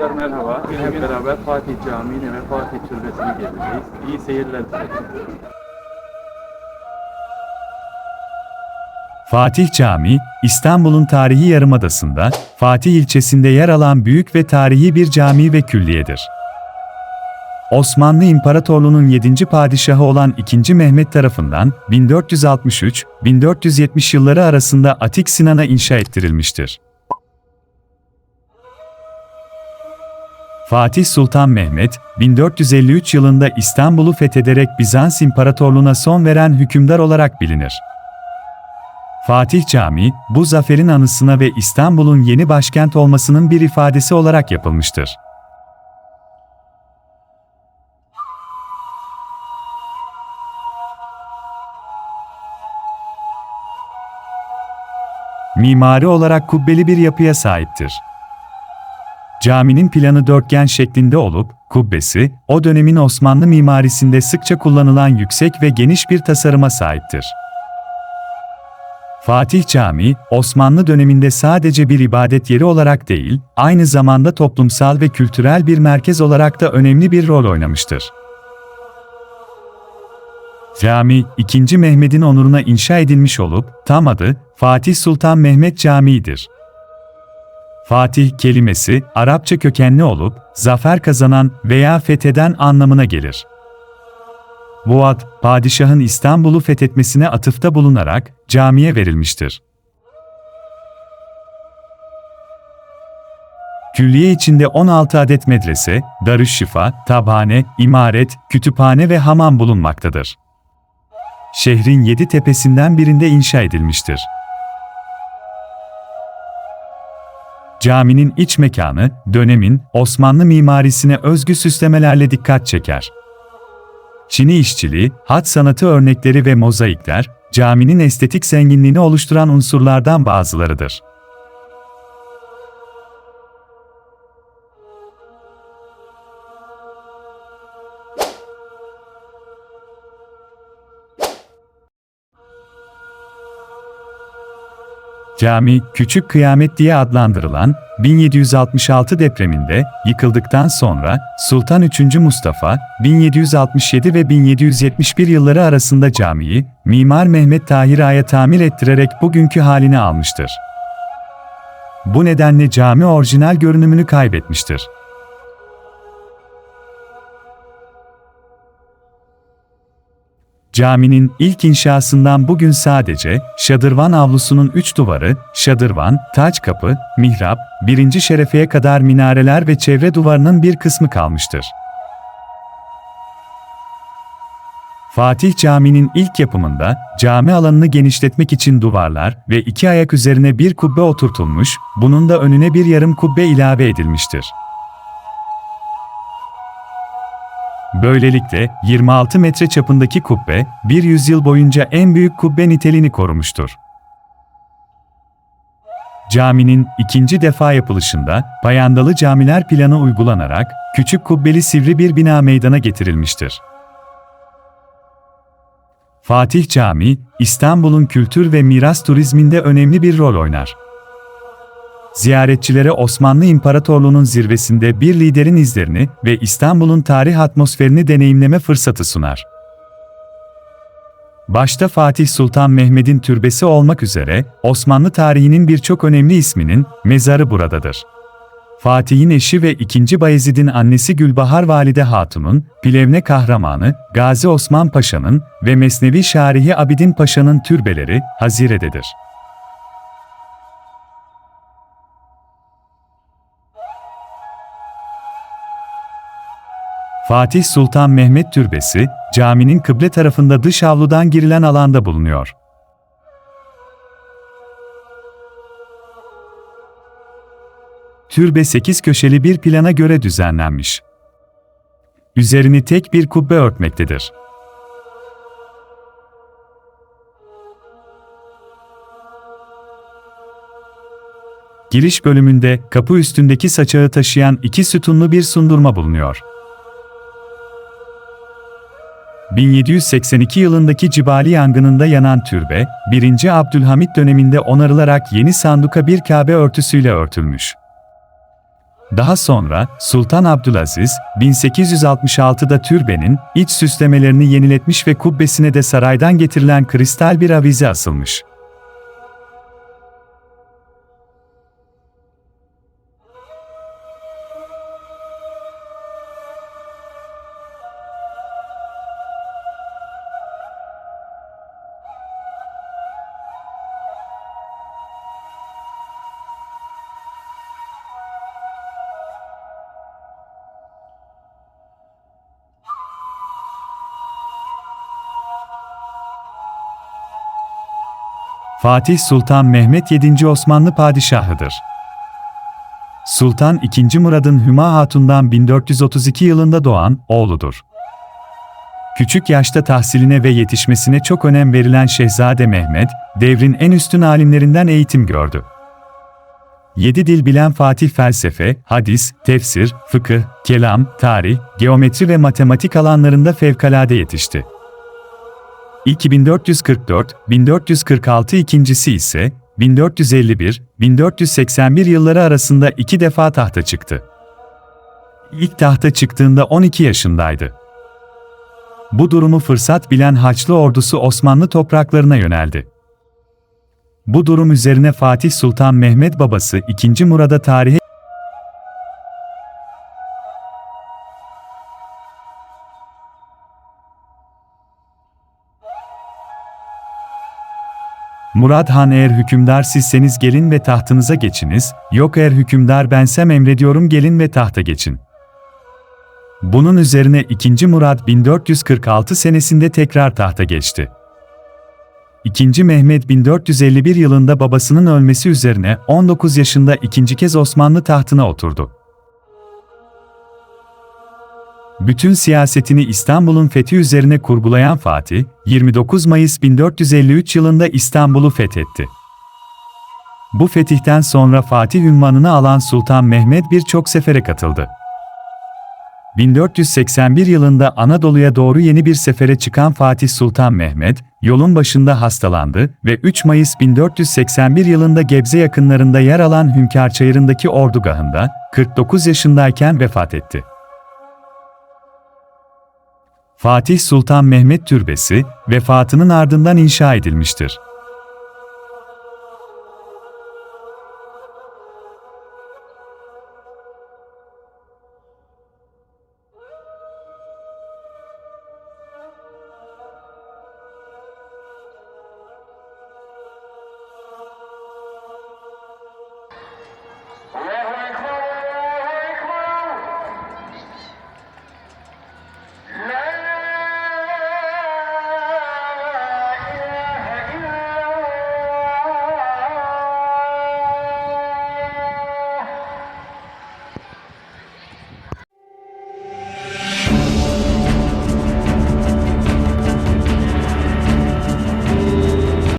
Tekrar merhaba. Hep beraber Fatih Camii'ne ve Fatih Türbesi'ne gezeceğiz. İyi seyirler dilerim. Fatih Camii, İstanbul'un tarihi yarımadasında, Fatih ilçesinde yer alan büyük ve tarihi bir cami ve külliyedir. Osmanlı İmparatorluğu'nun 7. padişahı olan 2. Mehmet tarafından 1463-1470 yılları arasında Atik Sinan'a inşa ettirilmiştir. Fatih Sultan Mehmet, 1453 yılında İstanbul'u fethederek Bizans İmparatorluğu'na son veren hükümdar olarak bilinir. Fatih Camii, bu zaferin anısına ve İstanbul'un yeni başkent olmasının bir ifadesi olarak yapılmıştır. Mimari olarak kubbeli bir yapıya sahiptir. Caminin planı dörtgen şeklinde olup, kubbesi, o dönemin Osmanlı mimarisinde sıkça kullanılan yüksek ve geniş bir tasarıma sahiptir. Fatih Camii, Osmanlı döneminde sadece bir ibadet yeri olarak değil, aynı zamanda toplumsal ve kültürel bir merkez olarak da önemli bir rol oynamıştır. Cami, 2. Mehmet'in onuruna inşa edilmiş olup, tam adı Fatih Sultan Mehmet Camii'dir. Fatih kelimesi Arapça kökenli olup, zafer kazanan veya fetheden anlamına gelir. Bu ad, padişahın İstanbul'u fethetmesine atıfta bulunarak camiye verilmiştir. Külliye içinde 16 adet medrese, darüşşifa, tabhane, imaret, kütüphane ve hamam bulunmaktadır. Şehrin yedi tepesinden birinde inşa edilmiştir. Caminin iç mekanı, dönemin Osmanlı mimarisine özgü süslemelerle dikkat çeker. Çini işçiliği, hat sanatı örnekleri ve mozaikler, caminin estetik zenginliğini oluşturan unsurlardan bazılarıdır. Cami, Küçük Kıyamet diye adlandırılan 1766 depreminde yıkıldıktan sonra Sultan 3. Mustafa 1767 ve 1771 yılları arasında camiyi Mimar Mehmet Tahir Ağa'ya tamir ettirerek bugünkü halini almıştır. Bu nedenle cami orijinal görünümünü kaybetmiştir. Caminin ilk inşasından bugün sadece şadırvan avlusunun üç duvarı, şadırvan, taç kapı, mihrap, birinci şerefeye kadar minareler ve çevre duvarının bir kısmı kalmıştır. Fatih Camii'nin ilk yapımında cami alanını genişletmek için duvarlar ve iki ayak üzerine bir kubbe oturtulmuş, bunun da önüne bir yarım kubbe ilave edilmiştir. Böylelikle 26 metre çapındaki kubbe, bir yüzyıl boyunca en büyük kubbe niteliğini korumuştur. Caminin ikinci defa yapılışında payandalı camiler planı uygulanarak küçük kubbeli sivri bir bina meydana getirilmiştir. Fatih Camii, İstanbul'un kültür ve miras turizminde önemli bir rol oynar. Ziyaretçilere Osmanlı İmparatorluğu'nun zirvesinde bir liderin izlerini ve İstanbul'un tarih atmosferini deneyimleme fırsatı sunar. Başta Fatih Sultan Mehmet'in türbesi olmak üzere Osmanlı tarihinin birçok önemli isminin mezarı buradadır. Fatih'in eşi ve 2. Bayezid'in annesi Gülbahar Valide Hatun'un, Plevne Kahramanı, Gazi Osman Paşa'nın ve Mesnevi Şarihi Abidin Paşa'nın türbeleri Hazire'dedir. Fatih Sultan Mehmet Türbesi, caminin kıble tarafında dış avludan girilen alanda bulunuyor. Türbe 8 köşeli bir plana göre düzenlenmiş. Üzerini tek bir kubbe örtmektedir. Giriş bölümünde kapı üstündeki saçağı taşıyan iki sütunlu bir sundurma bulunuyor. 1782 yılındaki Cibali yangınında yanan türbe, 1. Abdülhamit döneminde onarılarak yeni sanduka bir Kabe örtüsüyle örtülmüş. Daha sonra Sultan Abdülaziz 1866'da türbenin iç süslemelerini yeniletmiş ve kubbesine de saraydan getirilen kristal bir avize asılmış. Fatih Sultan Mehmet 7. Osmanlı padişahıdır. Sultan II. Murad'ın Hüma Hatun'dan 1432 yılında doğan oğludur. Küçük yaşta tahsiline ve yetişmesine çok önem verilen Şehzade Mehmet, devrin en üstün alimlerinden eğitim gördü. Yedi dil bilen Fatih felsefe, hadis, tefsir, fıkıh, kelam, tarih, geometri ve matematik alanlarında fevkalade yetişti. İlk 1444-1446 ikincisi ise 1451-1481 yılları arasında iki defa tahta çıktı. İlk tahta çıktığında 12 yaşındaydı. Bu durumu fırsat bilen Haçlı ordusu Osmanlı topraklarına yöneldi. Bu durum üzerine Fatih Sultan Mehmet babası 2. Murad'a tarihe Murad Han eğer hükümdar sizseniz gelin ve tahtınıza geçiniz, yok eğer hükümdar bensem emrediyorum gelin ve tahta geçin. Bunun üzerine 2. Murad 1446 senesinde tekrar tahta geçti. 2. Mehmet 1451 yılında babasının ölmesi üzerine 19 yaşında ikinci kez Osmanlı tahtına oturdu. Bütün siyasetini İstanbul'un fethi üzerine kurgulayan Fatih, 29 Mayıs 1453 yılında İstanbul'u fethetti. Bu fetihten sonra Fatih ünvanını alan Sultan Mehmet birçok sefere katıldı. 1481 yılında Anadolu'ya doğru yeni bir sefere çıkan Fatih Sultan Mehmet, yolun başında hastalandı ve 3 Mayıs 1481 yılında Gebze yakınlarında yer alan Hünkar Çayırı'ndaki ordugahında 49 yaşındayken vefat etti. Fatih Sultan Mehmet Türbesi, vefatının ardından inşa edilmiştir.